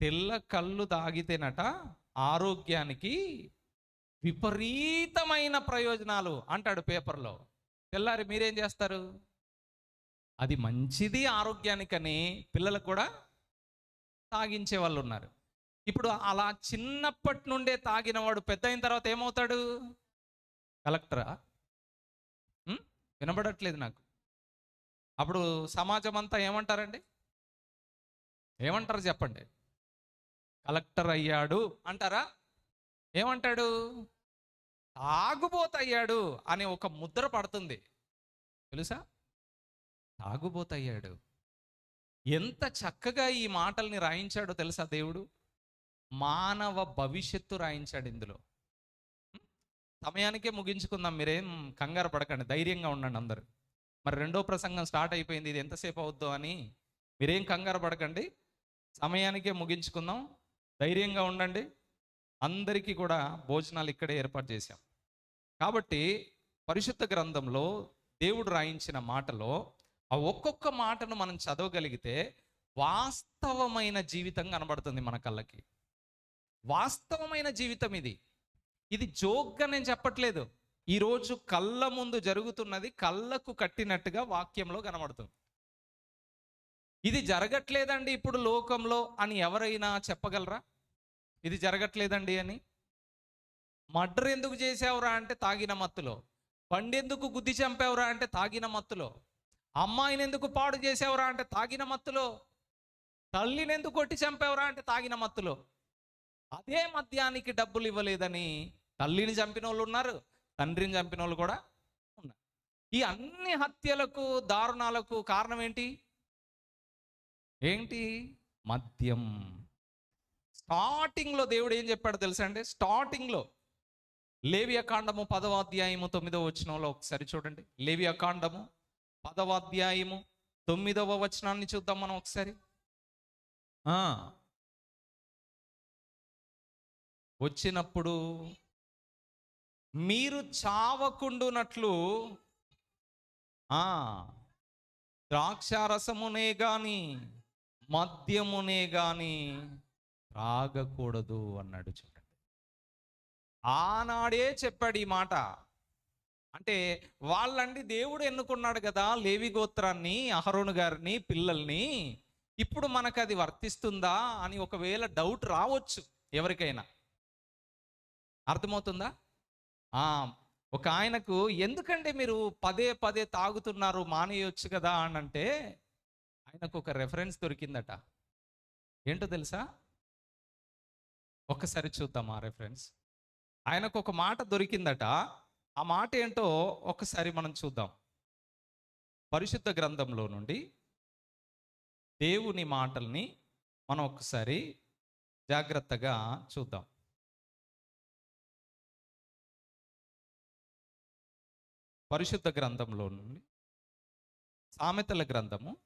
తెల్ల కళ్ళు తాగితేనట ఆరోగ్యానికి విపరీతమైన ప్రయోజనాలు అంటాడు పేపర్లో. తెల్లారి మీరేం చేస్తారు? అది మంచిది ఆరోగ్యానికని పిల్లలకు కూడా తాగించే వాళ్ళు ఉన్నారు. ఇప్పుడు అలా చిన్నప్పటి నుండే తాగినవాడు పెద్ద అయిన తర్వాత ఏమవుతాడు? కలెక్టరా? వినబడట్లేదు నాకు. అప్పుడు సమాజం అంతా ఏమంటారండి? ఏమంటారు చెప్పండి? కలెక్టర్ అయ్యాడు. అంటారా? ఏమంటాడు? తాగుబోతయ్యాడు అనే ఒక ముద్ర పడుతుంది. తెలుసా? తాగుబోతయ్యాడు. ఎంత చక్కగా ఈ మాటల్ని రాయించాడో తెలుసా దేవుడు? మానవ భవిష్యత్తు రాయించాడు ఇందులో. సమయానికే ముగించుకుందాం. మీరేం కంగారు పడకండి. ధైర్యంగా ఉండండి అందరు. మరి రెండో ప్రసంగం స్టార్ట్ అయిపోయింది. ఇది ఎంతసేపు అవుద్దో అని మీరేం కంగారు పడకండి. సమయానికే ముగించుకుందాం. ధైర్యంగా ఉండండి. అందరికీ కూడా భోజనాలు ఇక్కడే ఏర్పాటు చేశాం. కాబట్టి పరిశుద్ధ గ్రంథంలో దేవుడు రాయించిన మాటలో ఆ ఒక్కొక్క మాటను మనం చదవగలిగితే వాస్తవమైన జీవితం కనబడుతుంది మన కళ్ళకి. వాస్తవమైన జీవితం ఇది. ఇది జోక్గా నేను చెప్పట్లేదు. ఈరోజు కళ్ళ ముందు జరుగుతున్నది కళ్ళకు కట్టినట్టుగా వాక్యంలో కనబడుతుంది. ఇది జరగట్లేదండి ఇప్పుడు లోకంలో అని ఎవరైనా చెప్పగలరా? ఇది జరగట్లేదండి అని? మర్డర్ ఎందుకు చేసావురా అంటే తాగిన మత్తులో. పండెందుకు గుద్ది చంపావురా అంటే తాగిన మత్తులో. అమ్మాయిని ఎందుకు పాడు చేసావురా అంటే తాగిన మత్తులో. తల్లిని ఎందుకు కొట్టి చంపావురా అంటే తాగిన మత్తులో. అదే మద్యానికి డబ్బులు ఇవ్వలేదని తల్లిని చంపిన వాళ్ళు ఉన్నారు తండ్రిని చంపిన వాళ్ళు కూడా ఉన్నారు. ఈ అన్ని హత్యలకు దారుణాలకు కారణం ఏంటి? ఏంటి? మద్యం. స్టార్టింగ్లో దేవుడు ఏం చెప్పాడు తెలుసా అండి? స్టార్టింగ్లో లేవియ కాండము పదవ అధ్యాయము తొమ్మిదవ వచనంలో ఒకసారి చూడండి. లేవియ కాండము పదవ అధ్యాయము తొమ్మిదవ వచనాన్ని చూద్దాం మనం ఒకసారి. ఆ. వచ్చినప్పుడు మీరు చావకుండునట్లు ఆ ద్రాక్షారసమునే కానీ మద్యమునే గాని త్రాగకూడదు అన్నాడు చూడండి. ఆనాడే చెప్పాడు ఈ మాట. అంటే వాళ్ళండి దేవుడు ఎన్నుకున్నాడు కదా లేవి గోత్రాన్ని అహరోను గారిని పిల్లల్ని. ఇప్పుడు మనకు అది వర్తిస్తుందా అని ఒకవేళ డౌట్ రావచ్చు ఎవరికైనా. అర్థమవుతుందా? ఆ, ఒక ఆయనకు ఎందుకంటే మీరు పదే పదే తాగుతున్నారు మానేయొచ్చు కదా అని అంటే ఆయనకు ఒక రెఫరెన్స్ దొరికిందట. ఏంటో తెలుసా? ఒక్కసారి చూద్దాం ఆ రెఫరెన్స్ ఆయనకు ఒక మాట దొరికిందట. ఆ మాట ఏంటో ఒకసారి మనం చూద్దాం. పరిశుద్ధ గ్రంథంలో నుండి దేవుని మాటల్ని మనం ఒకసారి జాగ్రత్తగా చూద్దాం. పరిశుద్ధ గ్రంథంలో నుండి సామెతల గ్రంథము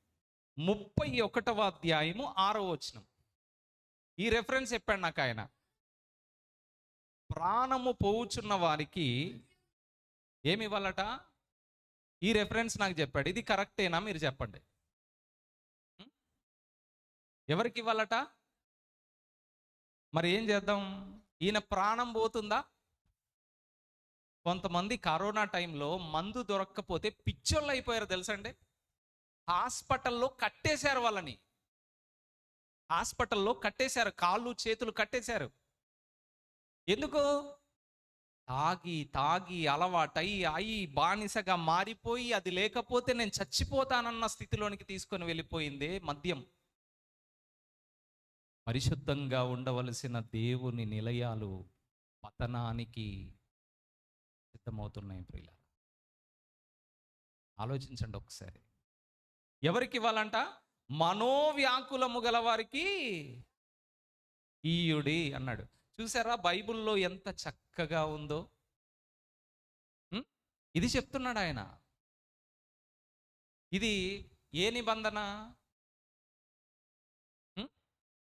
ముప్పై ఒకటవ అధ్యాయము ఆరో వచనం. ఈ రెఫరెన్స్ చెప్పాడు నాకు ఆయన. ప్రాణము పోవుచున్న వారికి ఏమి ఇవ్వాలట ఈ రెఫరెన్స్ నాకు చెప్పాడు. ఇది కరెక్టేనా? మీరు చెప్పండి. ఎవరికి ఇవ్వాలట? మరి ఏం చేద్దాం? ఈయన ప్రాణం పోతుందా? కొంతమంది కరోనా టైంలో మందు దొరక్కపోతే పిచ్చోళ్ళు అయిపోయారు తెలుసండి హాస్పిటల్లో కట్టేశారు వాళ్ళని. హాస్పిటల్లో కట్టేశారు కాళ్ళు చేతులు కట్టేశారు. ఎందుకు? తాగి తాగి అలవాటై అయి బానిసగా మారిపోయి అది లేకపోతే నేను చచ్చిపోతానన్న స్థితిలోనికి తీసుకొని వెళ్ళిపోయింది మద్యం. పరిశుద్ధంగా ఉండవలసిన దేవుని నిలయాలు పతనానికి సిద్ధమవుతున్నాయి ప్రియుల ఆలోచించండి ఒకసారి. ఎవరికి ఇవ్వాలంట? మనోవ్యాకులము గలవారికి ఈయుడి అన్నాడు. చూసారా బైబిల్లో ఎంత చక్కగా ఉందో? ఇది చెప్తున్నాడు ఆయన. ఇది ఏ నిబంధన?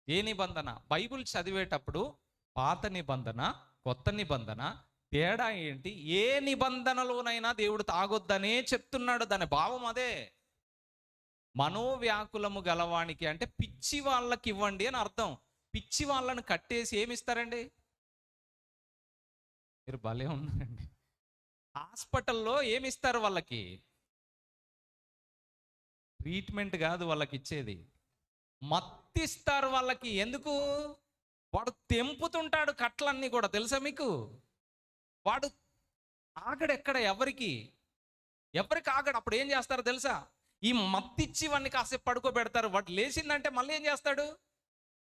ఏ నిబంధన? బైబిల్ చదివేటప్పుడు పాత నిబంధన కొత్త నిబంధన తేడా ఏంటి? ఏ నిబంధనలోనైనా దేవుడు తాగొద్దనే చెప్తున్నాడు. దాని భావం అదే. మనోవ్యాకులము గలవానికి అంటే పిచ్చి వాళ్ళకి ఇవ్వండి అని అర్థం. పిచ్చి వాళ్ళను కట్టేసి ఏమి ఇస్తారండి? మీరు భలే ఉన్నారండి. హాస్పిటల్లో ఏమి ఇస్తారు వాళ్ళకి? ట్రీట్మెంట్ కాదు వాళ్ళకి ఇచ్చేది. మత్తిస్తారు వాళ్ళకి. ఎందుకు? వాడు తెంపుతుంటాడు కట్లన్నీ కూడా. తెలుసా మీకు? వాడు ఆగడెక్కడ ఎవరికి? ఎవరికి ఆగడు? అప్పుడు ఏం చేస్తారు తెలుసా? ఈ మత్తిచ్చి వాడిని కాసేపు పడుకోబెడతారు. వాడు లేచిందంటే మళ్ళీ ఏం చేస్తాడు?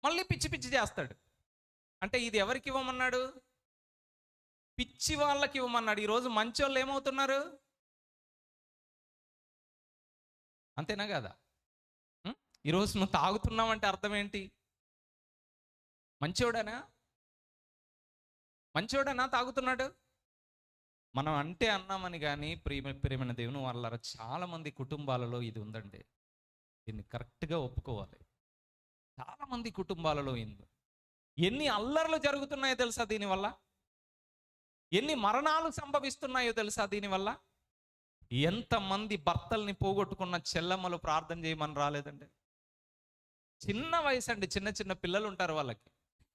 మళ్ళీ పిచ్చి పిచ్చి చేస్తాడు. అంటే ఇది ఎవరికి ఇవ్వమన్నాడు? పిచ్చి వాళ్ళకి ఇవ్వమన్నాడు. ఈరోజు మంచి వాళ్ళు ఏమవుతున్నారు? అంతేనా కదా? ఈరోజు నువ్వు తాగుతున్నావంటే అర్థం ఏంటి? మంచోడనా? మంచోడనా తాగుతున్నాడు? మనం అంటే అన్నామని కానీ ప్రేమ ప్రేమైన దేవుని వాళ్ళ చాలామంది కుటుంబాలలో ఇది ఉందండి. దీన్ని కరెక్ట్గా ఒప్పుకోవాలి. చాలామంది కుటుంబాలలో ఉంది ఎన్ని అల్లర్లు జరుగుతున్నాయో తెలుసా దీనివల్ల ఎన్ని మరణాలు సంభవిస్తున్నాయో తెలుసా దీనివల్ల ఎంతమంది భర్తల్ని పోగొట్టుకున్న చెల్లమ్మలు ప్రార్థన చేయమని రాలేదండి. చిన్న వయసు అండి చిన్న చిన్న పిల్లలు ఉంటారు వాళ్ళకి.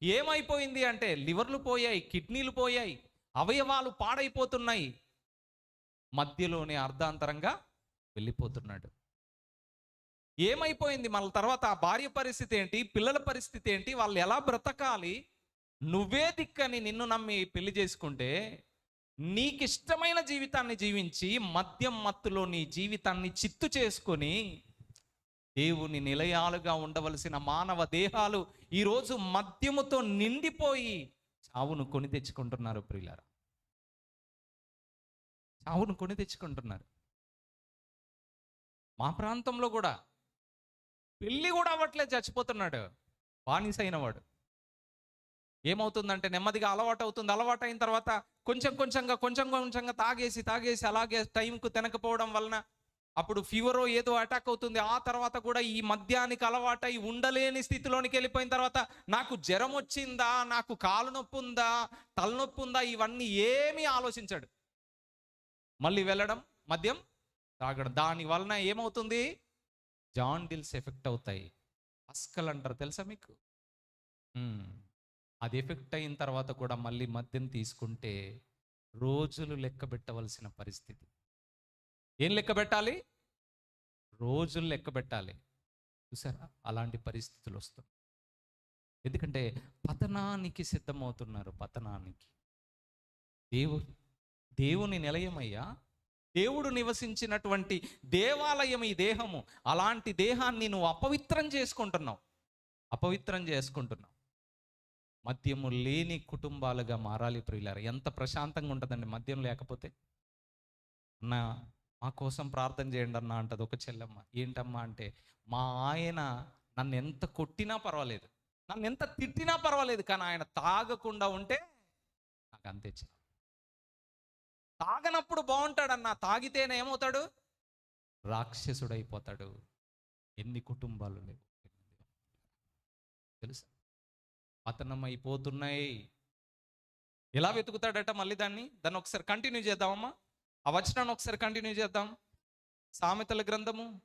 ఏమైపోయింది అంటే లివర్లు పోయాయి కిడ్నీలు పోయాయి అవయవాలు పాడైపోతున్నాయి. మధ్యలోనే అర్ధాంతరంగా వెళ్ళిపోతున్నాడు. ఏమైపోయింది? మన తర్వాత ఆ భార్య పరిస్థితి ఏంటి? పిల్లల పరిస్థితి ఏంటి? వాళ్ళు ఎలా బ్రతకాలి? నువ్వే దిక్కని నిన్ను నమ్మి పెళ్ళి చేసుకుంటే నీకిష్టమైన జీవితాన్ని జీవించి మద్యం మత్తులో నీ జీవితాన్ని చిత్తు చేసుకొని దేవుని నిలయాలుగా ఉండవలసిన మానవ దేహాలు ఈరోజు మద్యముతో నిండిపోయి చావును కొని తెచ్చుకుంటున్నారు ప్రియులారా. చావును కొని తెచ్చుకుంటున్నారు. మా ప్రాంతంలో కూడా పెళ్ళి కూడా అవ్వట్లేదు చచ్చిపోతున్నాడు. బానిసైన వాడు ఏమవుతుందంటే నెమ్మదిగా అలవాటు అవుతుంది. అలవాటు అయిన తర్వాత కొంచెం కొంచెంగా కొంచెం కొంచెంగా తాగేసి తాగేసి అలాగే టైంకు తినకపోవడం వలన అప్పుడు ఫీవరో ఏదో అటాక్ అవుతుంది. ఆ తర్వాత కూడా ఈ మద్యానికి అలవాటై ఉండలేని స్థితిలోనికి వెళ్ళిపోయిన తర్వాత నాకు జ్వరం వచ్చిందా? నాకు కాలు నొప్పి ఉందా? తలనొప్పి ఉందా? ఇవన్నీ ఏమీ ఆలోచించాడు. మళ్ళీ వెళ్ళడం మద్యం తాగడం. దాని వలన ఏమవుతుంది? జాండిల్స్ ఎఫెక్ట్ అవుతాయి. అస్కల్ అంటారు. తెలుసా మీకు? అది ఎఫెక్ట్ అయిన తర్వాత కూడా మళ్ళీ మద్యం తీసుకుంటే రోజులు లెక్క పెట్టవలసిన పరిస్థితి. ఏం లెక్క పెట్టాలి? రోజులు లెక్క పెట్టాలి. చూసారా? అలాంటి పరిస్థితులు వస్తాయి ఎందుకంటే పతనానికి సిద్ధమవుతున్నారు పతనానికి. దేవు దేవుని నిలయమయ్యా. దేవుడు నివసించినటువంటి దేవాలయం ఈ దేహము. అలాంటి దేహాన్ని నువ్వు అపవిత్రం చేసుకుంటున్నావు. అపవిత్రం చేసుకుంటున్నావు. మద్యము లేని కుటుంబాలుగా మారాలి ప్రియులారా. ఎంత ప్రశాంతంగా ఉంటుందండి మద్యం లేకపోతే. నా మా కోసం ప్రార్థన చేయండి అన్న అంటది ఒక చెల్లెమ్మ. ఏంటమ్మా అంటే మా ఆయన నన్ను ఎంత కొట్టినా పర్వాలేదు. నన్ను ఎంత తిట్టినా పర్వాలేదు కానీ ఆయన తాగకుండా ఉంటే నాకు అంతే చాలు తాగనప్పుడు బాగుంటాడన్న తాగితేనే ఏమవుతాడు? రాక్షసుడైపోతాడు. ఎన్ని కుటుంబాలు లేవు. తెలుసా? పతనం అయిపోతున్నాయి ఎలా వెతుకుతాడట మళ్ళీ దాన్ని? దాన్ని ఒకసారి కంటిన్యూ చేద్దామమ్మా. ఆ వచనాన్ని ఒకసారి కంటిన్యూ చేద్దాం. సామెతల గ్రంథము.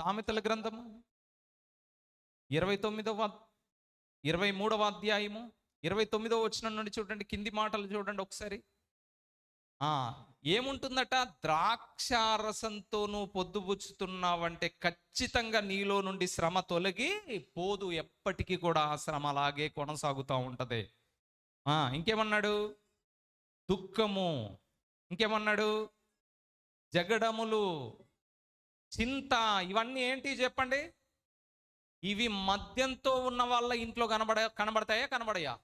సామెతల గ్రంథము. ఇరవై తొమ్మిదవ ఇరవై మూడవ అధ్యాయము. ఇరవై తొమ్మిదవ వచనం నుండి చూడండి కింది మాటలు చూడండి ఒకసారి. ఏముంటుందట? ద్రాక్షారసంతోనూ పొద్దుబుచ్చుతున్నావంటే ఖచ్చితంగా నీలో నుండి శ్రమ తొలగి పోదు. ఎప్పటికీ కూడా ఆ శ్రమ అలాగే కొనసాగుతూ ఉంటుంది. ఇంకేమన్నాడు? దుఃఖము. ఇంకేమన్నాడు? జగడములు చింత ఇవన్నీ ఏంటి చెప్పండి? ఇవి మద్యంతో ఉన్న వాళ్ళ ఇంట్లో కనబడ కనబడతాయా కనబడయా?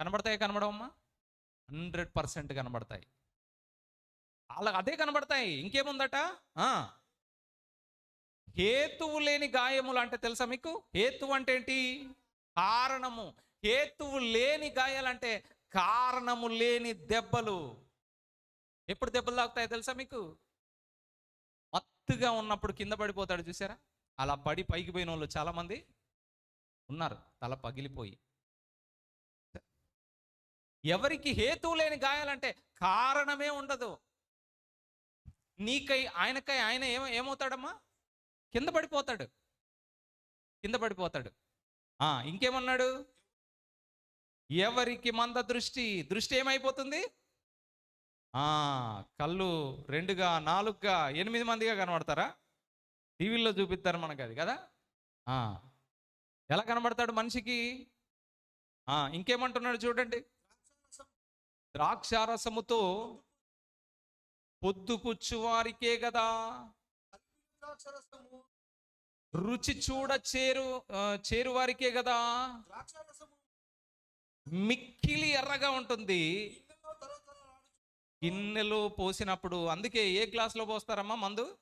కనబడతాయా కనబడవమ్మా? హండ్రెడ్ పర్సెంట్ కనబడతాయి. వాళ్ళకి అదే కనబడతాయి. ఇంకేముందట? హేతువు లేని గాయములు అంటే తెలుసా మీకు? హేతువు అంటే ఏంటి? కారణము. హేతువు లేని గాయాలంటే కారణము లేని దెబ్బలు ఎప్పుడు దెబ్బలు తాకుతాయి తెలుసా మీకు? మత్తుగా ఉన్నప్పుడు కింద పడిపోతాడు చూసారా? అలా పడి పైకి పోయిన వాళ్ళు చాలామంది ఉన్నారు. తల పగిలిపోయి. ఎవరికి హేతువు లేని గాయాలంటే కారణమే ఉండదు. నీకై ఆయనకై ఆయన ఏమ ఏమవుతాడమ్మా? కింద పడిపోతాడు. కింద పడిపోతాడు. ఆ, ఇంకేమన్నాడు? ఎవరికి మంద దృష్టి? దృష్టి ఏమైపోతుంది? ఆ, కళ్ళు రెండుగా నాలుగుగా ఎనిమిది మందిగా కనబడతారా? టీవీల్లో చూపిస్తారు మనకు అది కదా? ఆ, ఎలా కనబడతాడు మనిషికి? ఆ, ఇంకేమంటున్నాడు చూడండి. ద్రాక్షారసముతో పొద్దుపుచ్చు వారికే కదా రుచి చూడ చేరు చేరు వారికే కదా ద్రాక్షారసము మిక్కిలి ఎర్రగా ఉంటుంది. గిన్నెలో పోసినప్పుడు అందుకే ఏ గ్లాసులో పోస్తారమ్మా మందు?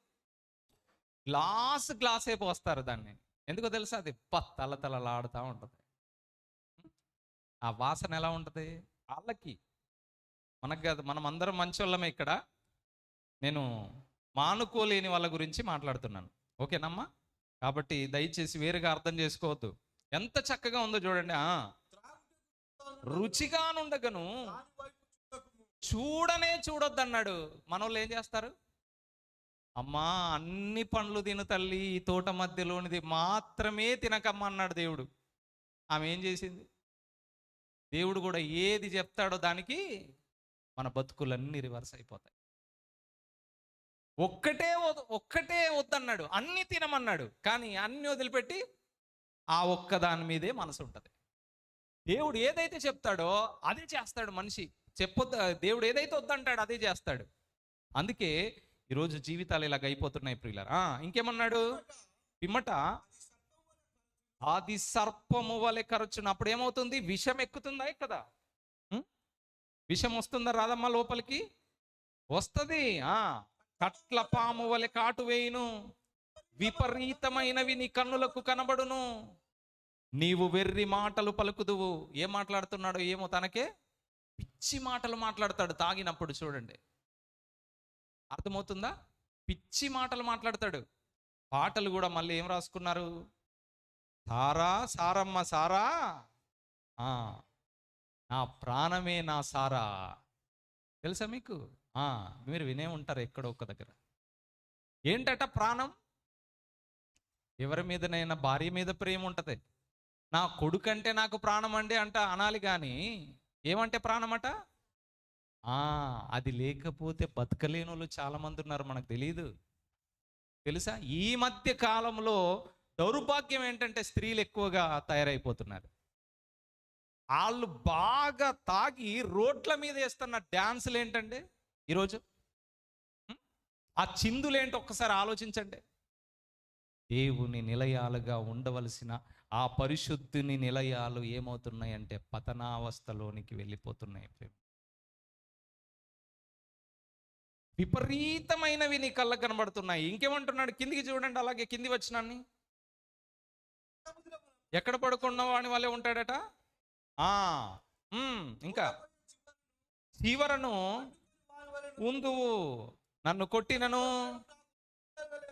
గ్లాస్ గ్లాసే పోస్తారు దాన్ని. ఎందుకో తెలుసా అది? ప తల తలలాడుతూ ఉంటుంది. ఆ వాసన ఎలా ఉంటుంది? వాళ్ళకి. మనకు కాదు మనం అందరం మంచోళ్ళమే ఇక్కడ. నేను మానుకోలేని వాళ్ళ గురించి మాట్లాడుతున్నాను. ఓకేనమ్మా? కాబట్టి దయచేసి వేరుగా అర్థం చేసుకోవద్దు. ఎంత చక్కగా ఉందో చూడండి. రుచిగానుండగను ఉండగను చూడనే చూడొద్దు చూడనే చూడొద్దన్నాడు. మనోళ్ళు ఏం చేస్తారు? అమ్మా అన్ని పండ్లు తిను తల్లి ఈ తోట మధ్యలోనిది మాత్రమే తినకమ్మా అన్నాడు దేవుడు. ఆమె ఏం చేసింది? దేవుడు కూడా ఏది చెప్తాడో దానికి మన బతుకులన్నీ రివర్స్ అయిపోతాయి. ఒక్కటే ఒక్కటే వద్దన్నాడు. అన్ని తినమన్నాడు. కానీ అన్ని వదిలిపెట్టి ఆ ఒక్క దాని మీదే మనసు ఉంటుంది దేవుడు ఏదైతే చెప్తాడో అదే చేస్తాడు మనిషి. చెప్పొద్దు దేవుడు ఏదైతే వద్దంటాడు అదే చేస్తాడు. అందుకే ఈరోజు జీవితాలు ఇలాగ అయిపోతున్నాయి ప్రియులర్. ఇంకేమన్నాడు? పిమ్మట. అది సర్పము వలె కరచున్నప్పుడు ఏమవుతుంది? విషం ఎక్కుతుందా కదా విషం వస్తుందా రాదమ్మా లోపలికి? వస్తుంది. ఆ కట్ల పాము వలె కాటు వేయును. విపరీతమైనవి నీ కన్నులకు కనబడును. నీవు వెర్రి మాటలు పలుకుదువు. ఏం మాట్లాడుతున్నాడో ఏమో తనకే? పిచ్చి మాటలు మాట్లాడతాడు తాగినప్పుడు చూడండి. అర్థమవుతుందా? పిచ్చి మాటలు మాట్లాడతాడు. పాటలు కూడా మళ్ళీ ఏం రాసుకున్నారు? సారా సారమ్మ సారా? ఆ, నా ప్రాణమే నా సారా. తెలుసా మీకు? ఆ, మీరు వినే ఉంటారు ఎక్కడో ఒక్క దగ్గర. ఏంటట ప్రాణం? ఎవరి మీదనైనా భార్య మీద ప్రేమ ఉంటుంది. నా కొడుకంటే నాకు ప్రాణం అండి అంట అనాలి కానీ ఏమంటే ప్రాణమట? అది లేకపోతే బతకలేని వాళ్ళు చాలామంది ఉన్నారు మనకు తెలియదు తెలుసా? ఈ మధ్య కాలంలో దౌర్భాగ్యం ఏంటంటే స్త్రీలు ఎక్కువగా తయారైపోతున్నారు. వాళ్ళు బాగా తాగి రోడ్ల మీద వేస్తున్న డ్యాన్సులు ఏంటండి ఈరోజు? ఆ చిందులేంటి ఒక్కసారి ఆలోచించండి. దేవుని నిలయాలుగా ఉండవలసిన ఆ పరిశుద్ధుని నిలయాలు ఏమవుతున్నాయంటే పతనావస్థలోనికి వెళ్ళిపోతున్నాయి. విపరీతమైనవి నీ కళ్ళకు కనబడుతున్నాయి. ఇంకేమంటున్నాడు? కిందికి చూడండి అలాగే కింది వచ్చినాన్ని ఎక్కడ పడుకున్న వాని వాళ్ళే ఉంటాడట? ఆ ఉమ్, ఇంకా. చీవరను ఉందువు. నన్ను కొట్టినను.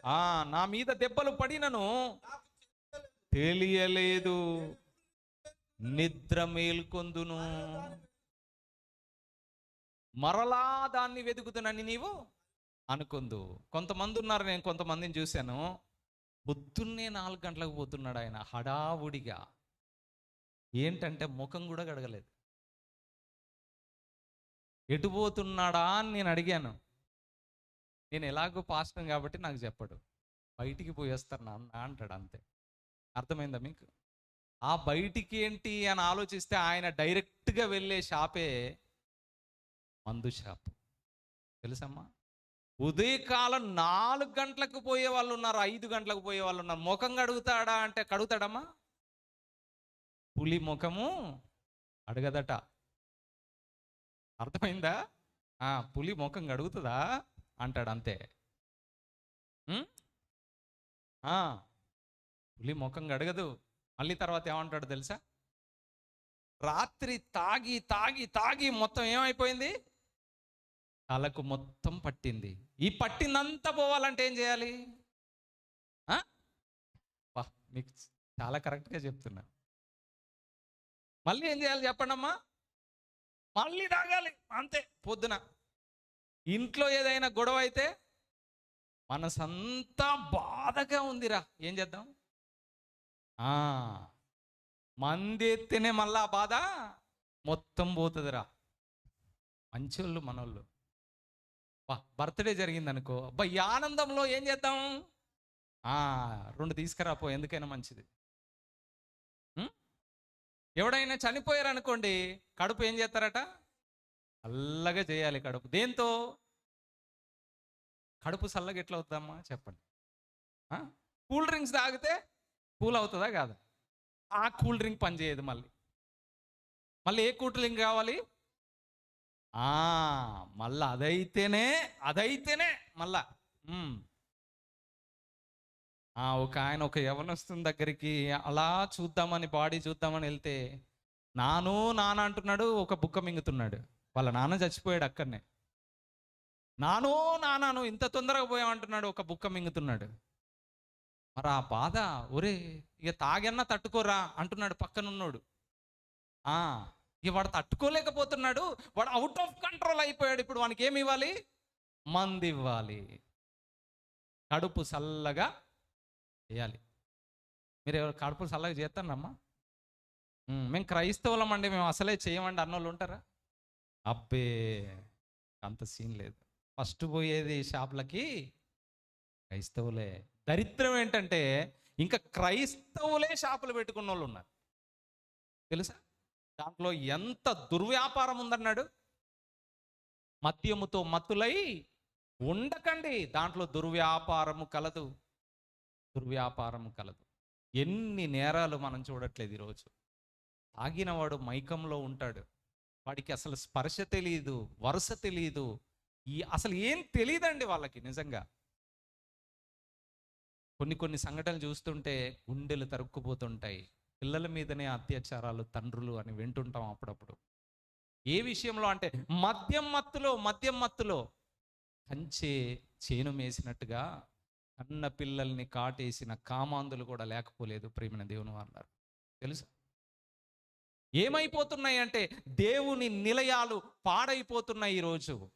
ఆ నా మీద దెబ్బలు పడినను. తెలియలేదు. నిద్ర మేల్కొందును. మరలా దాన్ని వెతుకుతునని నీవు అనుకుందు. కొంతమంది ఉన్నారు నేను కొంతమందిని చూశాను. పొద్దున్నే నాలుగు గంటలకు పోతున్నాడు ఆయన హడావుడిగా. ఏంటంటే ముఖం కూడా గడగలేదు ఎటు పోతున్నాడా అని నేను అడిగాను. నేను ఎలాగో పాస్టం కాబట్టి నాకు చెప్పడు. బయటికి పోయేస్తాను నాన్న అంటాడు అంతే. అర్థమైందా మీకు? ఆ బయటికి ఏంటి అని ఆలోచిస్తే ఆయన డైరెక్ట్గా వెళ్ళే షాపే మందు షాప్. తెలుసమ్మా? ఉదయకాలం నాలుగు గంటలకు పోయే వాళ్ళు ఉన్నారు ఐదు గంటలకు పోయే వాళ్ళు ఉన్నారు. ముఖం కడుగుతాడా అంటే కడుగుతాడమ్మా? పులి ముఖము అడగదట. అర్థమైందా? ఆ, పులి ముఖం కడుగుతుందా? అంటాడు అంతే. ఆ, పులి ముఖం గడగదు మళ్ళీ తర్వాత ఏమంటాడు తెలుసా? రాత్రి తాగి తాగి తాగి మొత్తం ఏమైపోయింది? తలకు మొత్తం పట్టింది. ఈ పట్టిందంతా పోవాలంటే ఏం చేయాలి? ఆ? వా మీకు చాలా కరెక్ట్గా చెప్తున్నా. మళ్ళీ ఏం చేయాలి చెప్పండమ్మా? మళ్ళీ తాగాలి అంతే పొద్దున. ఇంట్లో ఏదైనా గొడవ అయితే మనసంతా బాధగా ఉందిరా. ఏం చేద్దాం? మంది ఎత్తినే మళ్ళా బాధ మొత్తం పోతుందిరా. మంచోళ్ళు మనోళ్ళు. బా బర్త్డే జరిగింది అనుకో అబ్బా ఈ ఆనందంలో ఏం చేద్దాం? ఆ, రెండు తీసుకురాపో ఎందుకైనా మంచిది. ఎవడైనా చనిపోయారనుకోండి కడుపు ఏం చేస్తారట? చల్లగా చేయాలి కడుపు. దేంతో? కడుపు చల్లగా ఎట్లా అవుతామా చెప్పండి. కూల్ డ్రింక్స్ తాగితే కూల్ అవుతుందా కాదా? ఆ కూల్ డ్రింక్ పనిచేయదు మళ్ళీ. మళ్ళీ ఏ కూల్ డ్రింక్ కావాలి? మళ్ళీ మళ్ళా అదైతేనే అదైతేనే మళ్ళా. ఒక ఆయన ఒక యవనస్తుని దగ్గరికి అలా చూద్దామని బాడీ చూద్దామని వెళ్తే నాను నాన్న అంటున్నాడు ఒక బుక్క మింగుతున్నాడు. వాళ్ళ నాన్న చచ్చిపోయాడు అక్కడనే. నాను నానాను ఇంత తొందరగా పోయామంటున్నాడు ఒక బుక్క మింగుతున్నాడు. మరి ఆ బాధ? ఒరే ఇక తాగన్నా తట్టుకోరా అంటున్నాడు పక్కనున్నాడు. ఆ ఇక వాడు తట్టుకోలేకపోతున్నాడు వాడు అవుట్ ఆఫ్ కంట్రోల్ అయిపోయాడు. ఇప్పుడు వానికి ఏమి ఇవ్వాలి? మంది ఇవ్వాలి. కడుపు చల్లగా చేయాలి. మీరు ఎవరు కడుపు చల్లగా చేస్తారమ్మా మేము క్రైస్తవులం అండి మేము అసలే చేయమండి అన్నోళ్ళు ఉంటారా? అబ్బే అంత సీన్ లేదు. ఫస్ట్ పోయేది షాప్లకి క్రైస్తవులే. దరిద్రం ఏంటంటే ఇంకా క్రైస్తవులే షాపులు పెట్టుకున్న వాళ్ళు ఉన్నారు. తెలుసా? దాంట్లో ఎంత దుర్వ్యాపారం ఉందన్నాడు? మద్యముతో మత్తులై ఉండకండి. దాంట్లో దుర్వ్యాపారము కలదు. దుర్వ్యాపారము కలదు. ఎన్ని నేరాలు మనం చూడట్లేదు ఈరోజు. తాగినవాడు మైకంలో ఉంటాడు. వాడికి అసలు స్పర్శ తెలియదు వరుస తెలియదు ఈ అసలు ఏం తెలియదండి వాళ్ళకి నిజంగా. కొన్ని కొన్ని సంఘటనలు చూస్తుంటే గుండెలు తరుక్కుపోతుంటాయి. పిల్లల మీదనే అత్యాచారాలు తండ్రులు అని వింటుంటాం అప్పుడప్పుడు. ఏ విషయంలో అంటే మద్యం మత్తులో మద్యం మత్తులో కంచే చేను మేసినట్టుగా అన్న పిల్లల్ని కాటేసిన కామాందులు కూడా లేకపోలేదు ప్రేమిన దేవుని వాళ్ళారు తెలుసా? ఏమైపోతున్నాయి అంటే దేవుని నిలయాలు పాడైపోతున్నాయి ఈరోజు.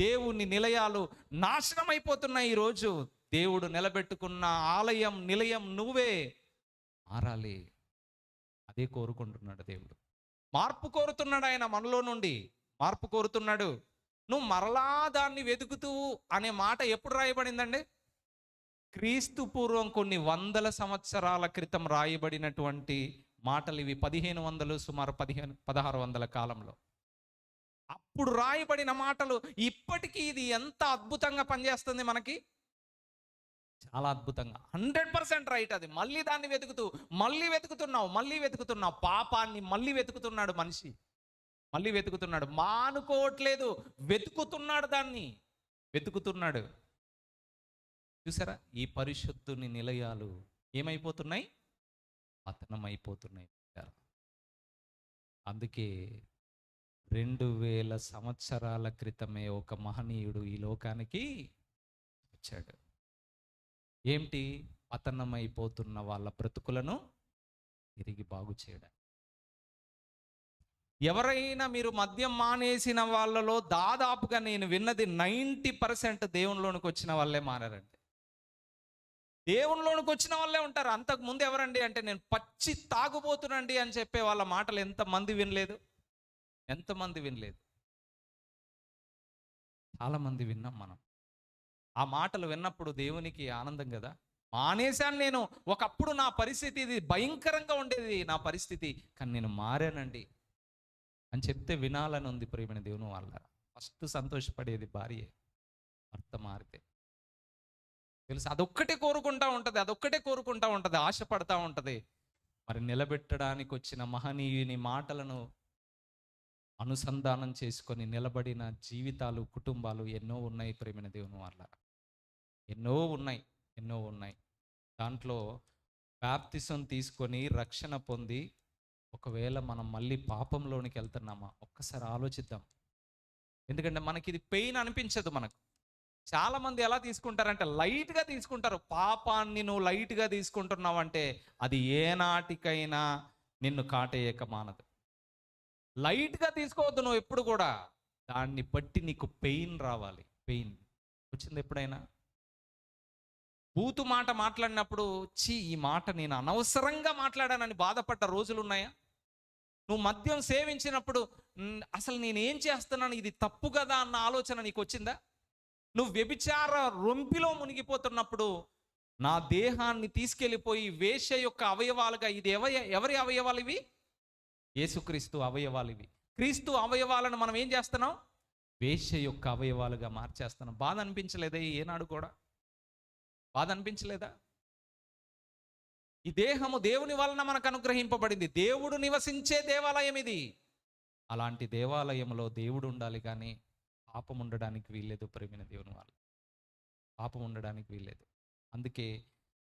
దేవుని నిలయాలు నాశనం అయిపోతున్నాయి ఈరోజు. దేవుడు నిలబెట్టుకున్న ఆలయం నిలయం నువ్వే. మారాలి అదే కోరుకుంటున్నాడు దేవుడు. మార్పు కోరుతున్నాడు ఆయన మనలో నుండి. మార్పు కోరుతున్నాడు. నువ్వు మరలా దాన్ని వెతుకుతూ అనే మాట ఎప్పుడు రాయబడిందండి? క్రీస్తు పూర్వం కొన్ని వందల సంవత్సరాల క్రితం రాయబడినటువంటి మాటలు ఇవి పదిహేను వందలు సుమారు పదిహేను పదహారు వందల కాలంలో. అప్పుడు రాయబడిన మాటలు ఇప్పటికీ ఇది ఎంత అద్భుతంగా పనిచేస్తుంది మనకి? చాలా అద్భుతంగా. హండ్రెడ్ పర్సెంట్ రైట్ అది. మళ్ళీ దాన్ని వెతుకుతూ మళ్ళీ వెతుకుతున్నావు మళ్ళీ వెతుకుతున్నావు. పాపాన్ని మళ్ళీ వెతుకుతున్నాడు మనిషి. మళ్ళీ వెతుకుతున్నాడు. మానుకోవట్లేదు. వెతుకుతున్నాడు దాన్ని. వెతుకుతున్నాడు. చూసారా? ఈ పరిశుద్ధుని నిలయాలు ఏమైపోతున్నాయి? పతనమైపోతున్నాయి. అందుకే రెండు వేల సంవత్సరాల క్రితమే ఒక మహనీయుడు ఈ లోకానికి వచ్చాడు. ఏమిటి? పతనమైపోతున్న వాళ్ళ బ్రతుకులను తిరిగి బాగు చేయడం ఎవరైనా మీరు మద్యం మానేసిన వాళ్ళలో దాదాపుగా నేను విన్నది నైంటీ పర్సెంట్ దేవునిలోనికి వచ్చిన వాళ్ళే మారారండి. దేవునిలోనికి వచ్చిన వాళ్ళే ఉంటారు. అంతకు ముందు ఎవరండి అంటే నేను పచ్చి తాగుబోతునండి అని చెప్పే వాళ్ళ మాటలు ఎంతమంది వినలేదు? ఎంతమంది వినలేదు? చాలామంది విన్నాం మనం. ఆ మాటలు విన్నప్పుడు దేవునికి ఆనందం కదా? మానేశాను నేను. ఒకప్పుడు నా పరిస్థితి ఇది భయంకరంగా ఉండేది నా పరిస్థితి. కానీ నేను మారానండి. అని చెప్తే వినాలని ఉంది ప్రేమైన దేవుని వాళ్ళ ఫస్ట్ సంతోషపడేది భార్య. భర్త మారితే. తెలుసు? అదొక్కటే కోరుకుంటా ఉంటుంది అదొక్కటే కోరుకుంటా ఉంటుంది ఆశపడతా ఉంటుంది. మరి నిలబెట్టడానికి వచ్చిన మహనీయుని మాటలను అనుసంధానం చేసుకొని నిలబడిన జీవితాలు కుటుంబాలు ఎన్నో ఉన్నాయి ప్రేమిన దేవుని వాళ్ళ ఎన్నో ఉన్నాయి ఎన్నో ఉన్నాయి. దాంట్లో బ్యాప్తిసం తీసుకొని రక్షణ పొంది ఒకవేళ మనం మళ్ళీ పాపంలోనికి వెళ్తున్నామా? ఒక్కసారి ఆలోచిద్దాం. ఎందుకంటే మనకి ఇది పెయిన్ అనిపించదు మనకు. చాలామంది ఎలా తీసుకుంటారంటే లైట్గా తీసుకుంటారు. పాపాన్ని నువ్వు లైట్గా తీసుకుంటున్నావంటే అది ఏనాటికైనా నిన్ను కాటేయక మానదు. లైట్గా తీసుకోవద్దు నువ్వు ఎప్పుడు కూడా. దాన్ని బట్టి నీకు పెయిన్ రావాలి. పెయిన్. వచ్చింది ఎప్పుడైనా? బూతు మాట మాట్లాడినప్పుడు చీ ఈ మాట నేను అనవసరంగా మాట్లాడానని బాధపడ్డ రోజులు ఉన్నాయా? నువ్వు మద్యం సేవించినప్పుడు అసలు నేనేం చేస్తున్నాను? ఇది తప్పు కదా? అన్న ఆలోచన నీకు వచ్చిందా నువ్వు వ్యభిచార రొంపిలో మునిగిపోతున్నప్పుడు నా దేహాన్ని తీసుకెళ్ళిపోయి వేష యొక్క అవయవాలుగా ఇది ఎవ ఎవరి అవయవాలు ఇవి యేసుక్రీస్తు అవయవాలు ఇవి క్రీస్తు అవయవాలను మనం ఏం చేస్తున్నాం? వేష యొక్క అవయవాలుగా మార్చేస్తున్నాం. బాధ అనిపించలేదే ఏనాడు కూడా? బాధ అనిపించలేదా ఈ దేహము దేవుని వలన మనకు అనుగ్రహింపబడింది. దేవుడు నివసించే దేవాలయం ఇది. అలాంటి దేవాలయంలో దేవుడు ఉండాలి కానీ పాపం ఉండడానికి వీల్లేదు ప్రేమిన దేవుని వాళ్ళు పాపం ఉండడానికి వీల్లేదు. అందుకే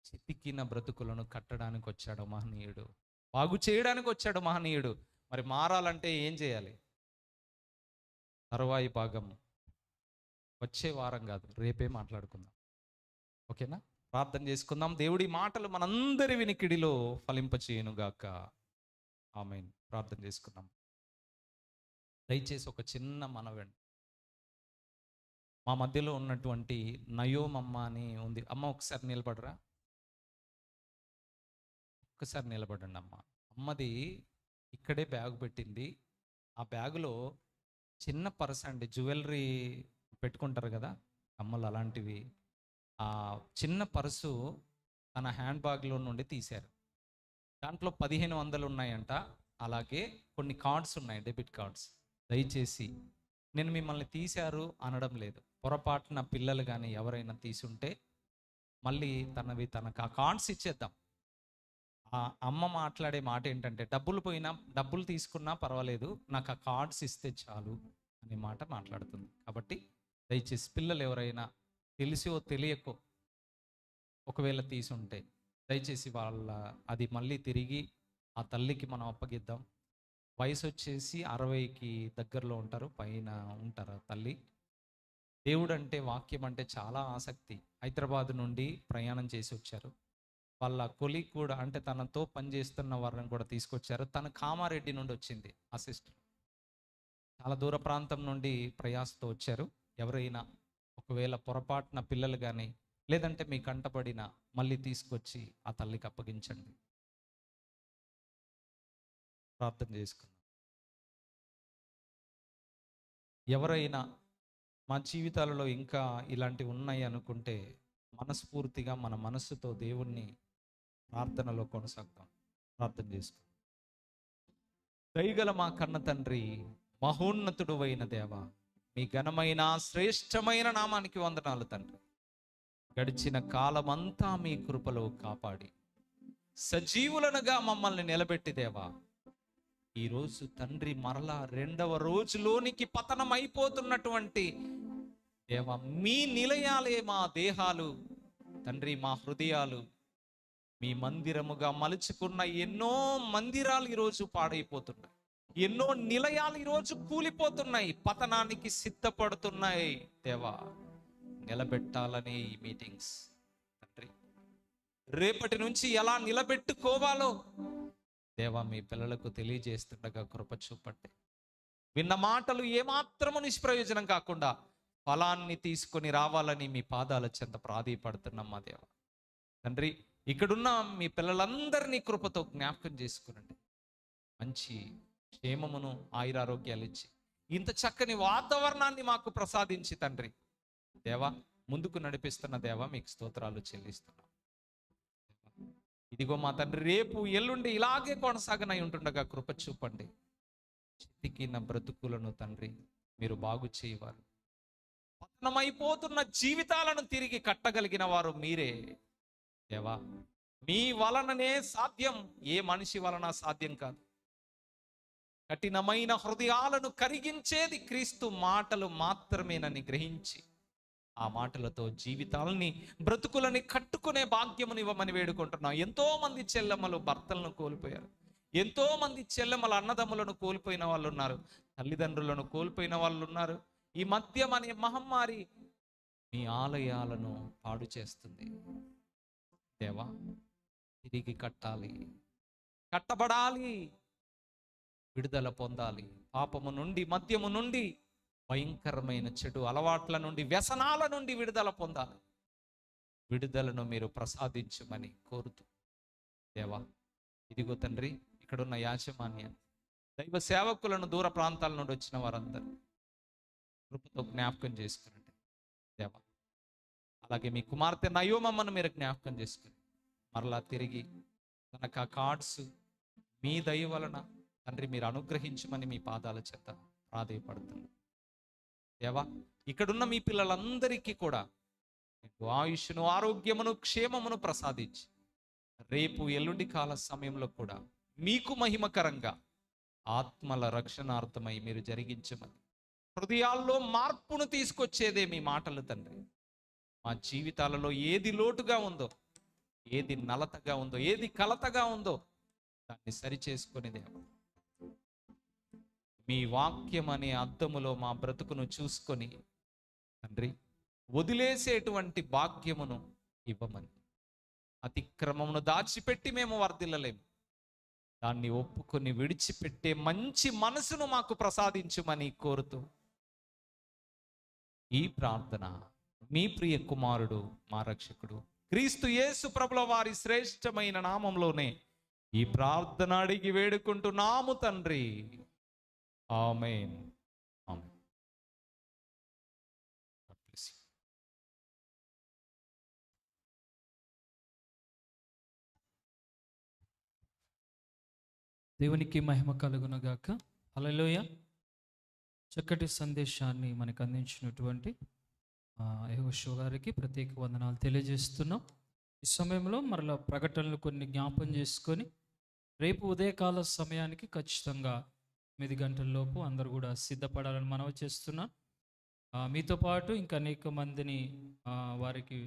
చితికిన బ్రతుకులను కట్టడానికి వచ్చాడు మహనీయుడు. బాగు చేయడానికి వచ్చాడు మహనీయుడు. మరి మారాలంటే ఏం చేయాలి? తరువాయి భాగం వచ్చే వారం కాదు రేపే మాట్లాడుకుందాం. ఓకేనా? ప్రార్థన చేసుకుందాం. దేవుడి మాటలు మనందరి వినికిడిలో ఫలింపచేయనుగాక. ఆమె ప్రార్థన చేసుకుందాం. దయచేసి ఒక చిన్న మనవండి మా మధ్యలో ఉన్నటువంటి నయోమమ్మ అని ఉంది. అమ్మ ఒకసారి నిలబడరా? ఒక్కసారి నిలబడండి అమ్మ. అమ్మది ఇక్కడే బ్యాగ్ పెట్టింది. ఆ బ్యాగులో చిన్న పర్స్ అండి. జ్యువెలరీ పెట్టుకుంటారు కదా? అమ్మలు అలాంటివి. ఆ చిన్న పర్సు తన హ్యాండ్ బ్యాగ్లో నుండి తీశారు. దాంట్లో పదిహేను వందలు ఉన్నాయంట. అలాగే కొన్ని కార్డ్స్ ఉన్నాయి డెబిట్ కార్డ్స్. దయచేసి నేను మిమ్మల్ని తీశారు అనడం లేదు. పొరపాటున పిల్లలు కానీ ఎవరైనా తీసుంటే మళ్ళీ తనవి తనకు ఆ కార్డ్స్ ఇచ్చేద్దాం. ఆ అమ్మ మాట్లాడే మాట ఏంటంటే డబ్బులు పోయినా డబ్బులు తీసుకున్నా పర్వాలేదు నాకు ఆ కార్డ్స్ ఇస్తే చాలు అనే మాట మాట్లాడుతుంది. కాబట్టి దయచేసి పిల్లలు ఎవరైనా తెలిసో తెలియకో ఒకవేళ తీసుంటే దయచేసి వాళ్ళ అది మళ్ళీ తిరిగి ఆ తల్లికి మనం అప్పగిద్దాం. వయసు వచ్చేసి అరవైకి దగ్గరలో ఉంటారు పైన ఉంటారు తల్లి. దేవుడు అంటే వాక్యం అంటే చాలా ఆసక్తి. హైదరాబాద్ నుండి ప్రయాణం చేసి వచ్చారు వాళ్ళ కొలి కూడా అంటే తనతో పనిచేస్తున్న వారిని కూడా తీసుకొచ్చారు. తన కామారెడ్డి నుండి వచ్చింది ఆ సిస్టర్. చాలా దూర ప్రాంతం నుండి ప్రయాసతో వచ్చారు. ఎవరైనా ఒకవేళ పొరపాటున పిల్లలు కానీ లేదంటే మీ కంటపడిన మళ్ళీ తీసుకొచ్చి ఆ తల్లికి అప్పగించండి. ప్రార్థన చేసుకుందాం. ఎవరైనా మా జీవితాలలో ఇంకా ఇలాంటివి ఉన్నాయి అనుకుంటే మనస్ఫూర్తిగా మన మనస్సుతో దేవుణ్ణి ప్రార్థనలో కొనసాగుతాం. ప్రార్థన చేసుకుందాం. దయగల మా కన్న తండ్రి మహోన్నతుడు అయిన దేవ మీ ఘనమైన శ్రేష్టమైన నామానికి వందనాలు తండ్రి. గడిచిన కాలమంతా మీ కృపలో కాపాడి. సజీవులనుగా మమ్మల్ని నిలబెట్టి దేవా. ఈరోజు తండ్రి మరలా రెండవ రోజులోనికి పతనం అయిపోతున్నటువంటి దేవా మీ నిలయాలే మా దేహాలు. తండ్రి మా హృదయాలు. మీ మందిరముగా మలుచుకున్న ఎన్నో మందిరాలు ఈరోజు పాడైపోతున్నాయి. ఎన్నో నిలయాలు ఈరోజు కూలిపోతున్నాయి పతనానికి సిద్ధపడుతున్నాయి. దేవా నిలబెట్టాలని ఈ మీటింగ్స్. తండ్రి రేపటి నుంచి ఎలా నిలబెట్టుకోవాలో దేవా మీ పిల్లలకు తెలియజేస్తుండగా కృప చూపండి. విన్న మాటలు ఏమాత్రము నిష్ప్రయోజనం కాకుండా ఫలాన్ని తీసుకొని రావాలని మీ పాదాల చెంత ప్రాధీపడుతున్నాం మా దేవ. తండ్రి ఇక్కడున్న మీ పిల్లలందరినీ కృపతో జ్ఞాపకం చేసుకునండి. మంచి క్షేమమును ఆయురారోగ్యాలు ఇచ్చి ఇంత చక్కని వాతావరణాన్ని మాకు ప్రసాదించి తండ్రి. దేవా ముందుకు నడిపిస్తున్న దేవా మీకు స్తోత్రాలు చెల్లిస్తున్నాం. ఇదిగో మా తండ్రి రేపు ఎల్లుండి ఇలాగే కొనసాగనై ఉంటుండగా కృప చూపండి. చితికిన బ్రతుకులను తండ్రి మీరు బాగు చేయవారు. పతనమైపోతున్న జీవితాలను తిరిగి కట్టగలిగిన వారు మీరే. దేవా మీ వలననే సాధ్యం ఏ మనిషి వలన సాధ్యం కాదు. కఠినమైన హృదయాలను కరిగించేది క్రీస్తు మాటలు మాత్రమేనని గ్రహించి ఆ మాటలతో జీవితాలని బ్రతుకులని కట్టుకునే భాగ్యముని ఇవ్వమని వేడుకుంటున్నాం. ఎంతో మంది చెల్లెమ్మలు భర్తలను కోల్పోయారు. ఎంతో మంది చెల్లెమ్మల అన్నదమ్ములను కోల్పోయిన వాళ్ళు ఉన్నారు తల్లిదండ్రులను కోల్పోయిన వాళ్ళు ఉన్నారు ఈ మద్యం అనే మహమ్మారి మీ ఆలయాలను పాడు చేస్తుంది. దేవా తిరిగి కట్టాలి. కట్టబడాలి. విడుదల పొందాలి. పాపము నుండి మద్యము నుండి భయంకరమైన చెడు అలవాట్ల నుండి వ్యసనాల నుండి విడుదల పొందాలి. విడుదలను మీరు ప్రసాదించమని కోరుతూ. దేవా ఇదిగో తండ్రి ఇక్కడున్న యాజమాన్యం దైవ సేవకులను దూర ప్రాంతాల నుండి వచ్చిన వారందరూ కృపతో జ్ఞాపకం చేసుకునండి. దేవా అలాగే మీ కుమార్తె నయోమమ్మను మీరు జ్ఞాపకం చేసుకుని మరలా తిరిగి తనకు ఆ కార్డ్స్ మీ దయ వలన తండ్రి మీరు అనుగ్రహించమని మీ పాదాల చేత ప్రాధేయపడుతున్నాను దేవా ఇక్కడున్న మీ పిల్లలందరికీ కూడా ఆయుష్ను ఆరోగ్యమును క్షేమమును ప్రసాదించి రేపు ఎల్లుండి కాల సమయంలో కూడా మీకు మహిమకరంగా ఆత్మల రక్షణార్థమై మీరు జరిగించమని హృదయాల్లో మార్పును తీసుకొచ్చేదే మీ మాటలు తండ్రి. మా జీవితాలలో ఏది లోటుగా ఉందో ఏది నలతగా ఉందో ఏది కలతగా ఉందో దాన్ని సరిచేసుకునేదేమో మీ వాక్యం అనే అద్దములో మా బ్రతుకును చూసుకొని తండ్రి వదిలేసేటువంటి భాగ్యమును ఇవ్వమని. అతిక్రమమును దాచిపెట్టి మేము వర్ధిల్లలేము. దాన్ని ఒప్పుకొని విడిచిపెట్టే మంచి మనసును మాకు ప్రసాదించుమని కోరుతూ ఈ ప్రార్థన మీ ప్రియ కుమారుడు మా రక్షకుడు క్రీస్తు యేసు ప్రభుల వారి శ్రేష్టమైన నామంలోనే ఈ ప్రార్థన అడిగి వేడుకుంటున్నాము తండ్రి. Amen amen. దేవునికి మహిమ కలుగునగాక హల్లెలూయా చక్కటి సందేశాన్ని మనకు అందించినటువంటి యహోషో గారికి ప్రత్యేక వందనాలు తెలియజేస్తున్నాం. ఈ సమయంలో మరలా ప్రకటనలు కొన్ని జ్ఞాపం చేసుకొని రేపు ఉదయకాల సమయానికి ఖచ్చితంగా ఎనిమిది గంటల లోపు అందరూ కూడా సిద్ధపడాలని మనవి చేస్తున్నా. మీతో పాటు ఇంకా అనేక మందిని వారికి